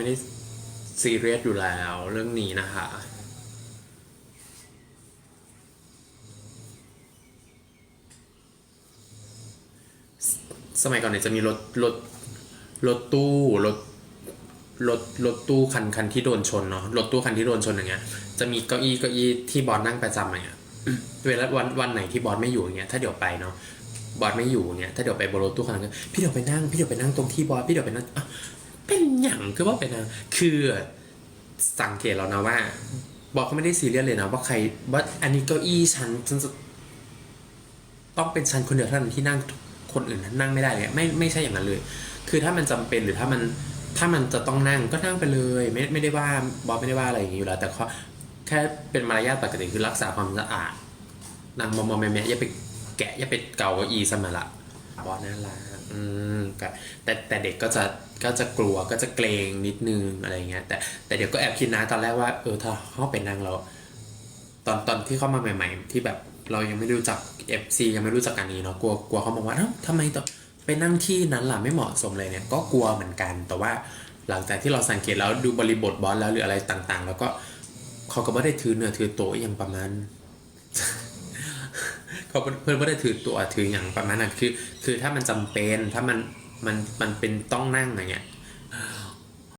ไม่ได้ซีเรียสอยู่แล้วเรื่องนี้นะคะสมัยก่อนเนี่ยจะมีรถรถรถตู้รถรถรถตู้คันคันที่โดนชนเนาะรถตู้คันที่โดนชนอย่างเงี้ย จะมีเก้าอี้เก้าอี้ที่บอสนั่งประจำอย่างเงี้ยเวลาวันวันไหนที่บอสไม่อยู่อย่างเงี้ยถ้าเดี๋ยวไปเนาะบอสไม่อยู่อย่างเงี้ยถ้าเดี๋ยวไปบนรถตู้คันนั้นก็พี่เดี๋ยวไปนั่งพี่เดี๋ยวไปนั่งตรงที่บอสพี่เดี๋ยวไปนั่ง เป็นอย่างคือว่าไปนั่งคือสังเกตแล้วนะว่า บอสเขาไม่ได้ซีเรียสเลยนะว่าใครว่าอันนี้เก้าอี้ฉันฉันจะต้องเป็นฉันคนเดียวเท่านั้นที่นั่งคนอื่นนั่งไม่ได้เลยไม่ไม่ใช่อย่างนั้นเลย คือถ้ามันจำเป็นหรือถ้ามันถ้ามันจะต้องนั่งก็นั่งไปเลย ไม่ไม่ได้ว่าบอสไม่ได้ว่าอะไรอย่างนี้อยู่แล้ว แต่เขาแค่เป็นมารยาทปกติคือรักษาความสะอาดนางมอมอแม่แม่อย่าไปแกะอย่าไปเกาเก้าอี้สมาละบอสน่ารักอืม ก็แต่แต่เด็กก็จะก็จะกลัวก็จะเกรงนิดนึงอะไรเงี้ยแต่แต่เดี๋ยวก็แอบคิดนะตอนแรกว่าเออถ้าเขาเป็นนางเราตอนตอนที่เข้ามาใหม่ ๆ ที่แบบเรายังไม่รู้จัก FC ยังไม่รู้จักกันนี้เนาะกลัวกลัวเขามองว่าเอ้าทำไมต้องไปนั่งที่นั้นล่ะไม่เหมาะสมเลยเนี่ยก็กลัวเหมือนกัน แต่ว่าหลังจากที่เราสังเกตแล้วดูบริบทบอสแล้วหรืออะไรต่างๆ แล้วก็เขาก็ไม่ได้ถือเนื้อถือตัวอย่างประมาณเขาเพื่อนไม่ได้ถือตัวถืออย่างประมาณนั้นคือ คือถ้ามันจำเป็นถ้ามัน มันมันเป็นต้องนั่งอย่างเงี้ย